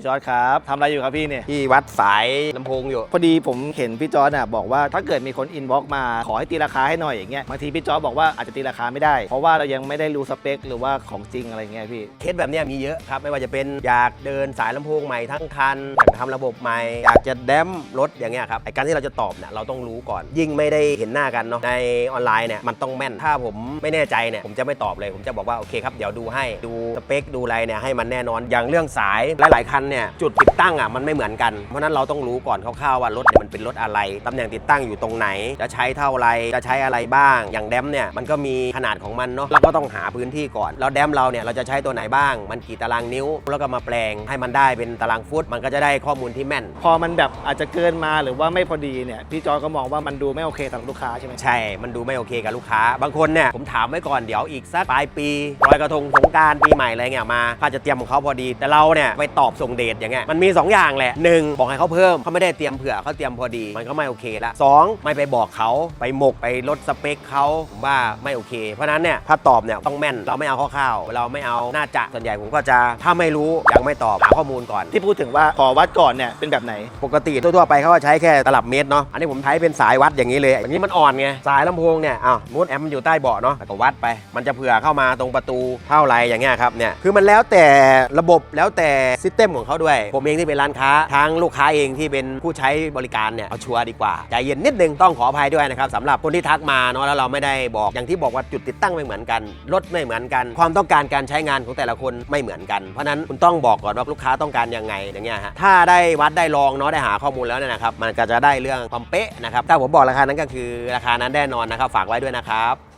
พี่จอร์ดครับทำอะไรอยู่ครับพี่เนี่ย ที่วัดสายลำโพงอยู่ พอดีผมเห็นพี่จอร์ดน่ะบอกว่าถ้าเกิดมีคนอินบ็อกมาขอให้ตีราคาให้หน่อยอย่างเงี้ยบางทีพี่จอร์ดบอกว่าอาจจะตีราคาไม่ได้ เพราะว่าเรายังไม่ได้รู้สเปคหรือว่าของจริงอะไรเงี้ยพี่ เคสแบบเนี้ยมีเยอะครับ ไม่ว่าจะเป็นอยากเดินสายลำโพงใหม่ทั้งคันอยากทำระบบใหม่ อยากจะแดมรถอย่างเงี้ยครับไอ้การที่เราจะตอบเนี่ยเราต้องรู้ก่อน ยิ่งไม่ได้เห็นหน้ากันเนาะในออนไลน์เนี่ยมันต้องแม่นถ้าผมไม่แน่ใจเนี่ยผมจะไม่ตอบเลย ผมจะบอกว่าโอเคครับเดี๋ยวดูให้ดูสเปคดูอะไรเนี่ยให้มันแน่นอนอย่างเรื่องสายหลายๆคันเนี่ยจุดติดตั้งอะมันไม่เหมือนกัน เพราะฉะนั้นเราต้องรู้ก่อนคร่าวๆว่ารถเนี่ยมันเป็นรถอะไรตำแหน่งติดตั้งอยู่ตรงไหน จะใช้เท่าไรจะใช้อะไรบ้าง อย่างแดมเนี่ยมันก็มีขนาดของมันเนาะเราก็ต้องหาพื้นที่ก่อนแล้วแดมเราเนี่ยเราจะใช้ตัวไหนบ้าง มันกี่ตารางนิ้ว แล้วก็มาแปลงให้มันได้เป็นตารางฟุต มันก็จะได้ข้อมูลที่แม่น พอมันแบบอาจจะเกินมาหรือว่าไม่พอดีเนี่ยพี่จอร์ดก็มองว่ามันดูไม่โอเคสำหรับลูกค้าใช่ไหมใช่ มันดูไม่โอเคกับลูกค้า บางคนเนี่ยผมถามไว้ก่อนเดี๋ยวอีกสักปลายปีลอยกระทงสงกรารปีใหม่อะไรเงี้ยมาเขาจะเตรียมของเขาพอดี แต่เราเนี่ยไปตอบส่งเดทอย่างเงี้ยมันมี 2 อย่างแหละหนึ่งบอกให้เขาเพิ่มเขาไม่ได้เตรียมเผื่อเขาเตรียมพอดี มันก็ไม่โอเคละสองไม่ไปบอกเขาไปหมกไปลดสเปคเขาผมว่าไม่โอเค เพราะฉะนั้นเนี่ยถ้าตอบเนี่ยต้องแม่นเราไม่เอาข้าวๆเราไม่เอาหน้าจะส่วนใหญ่ผมก็จะถ้าไม่รู้ยังไม่ตอบหาข้อมูลก่อน ที่พูดถึงว่าขอวัดก่อนเนี่ยเป็นแบบไหน ปกติทั่วๆไปเขาก็ใช้แค่ตลับเมตรเนาะอันนี้ผมใช้เป็นสายวัดอย่างนี้เลยอย่างนี้มันอ่อนไงสายลำโพงเนี่ยอ้าวมูดแอมมันอยู่ใต้เบาะเนาะแล้วก็วัดไป มันจะเผื่อเข้ามาตรงประตูเท่าไรอย่างเงี้ยครับเนี่ยคือมันแล้วแต่ระบบแล้วแต่ซิสเต็มของเขาด้วย ผมเองที่เป็นร้านค้าทางลูกค้าเองที่เป็นผู้ใช้บริการเนี่ยเอาชัวร์ดีกว่าใจเย็นนิดนึงต้องขออภัยด้วยนะครับสำหรับคนที่ทักมาเนาะแล้วเราไม่ได้บอกอย่างที่บอกว่าจุดติดตั้งไม่เหมือนกันรถไม่เหมือนกัน ความต้องการการใช้งานของแต่ละคนไม่เหมือนกันเพราะฉะนั้นคุณต้องบอกก่อนว่าลูกค้าต้องการยังไงอย่างเงี้ยฮะถ้าได้วัดได้ลองเนาะได้หาข้อมูลแล้วเนี่ยนะครับมันก็จะได้เรื่องความเป๊ะนะครับถ้าผมบอกราคานั้นก็คือราคานั้นแน่นอนนะครับฝากไว้ด้วยนะครับ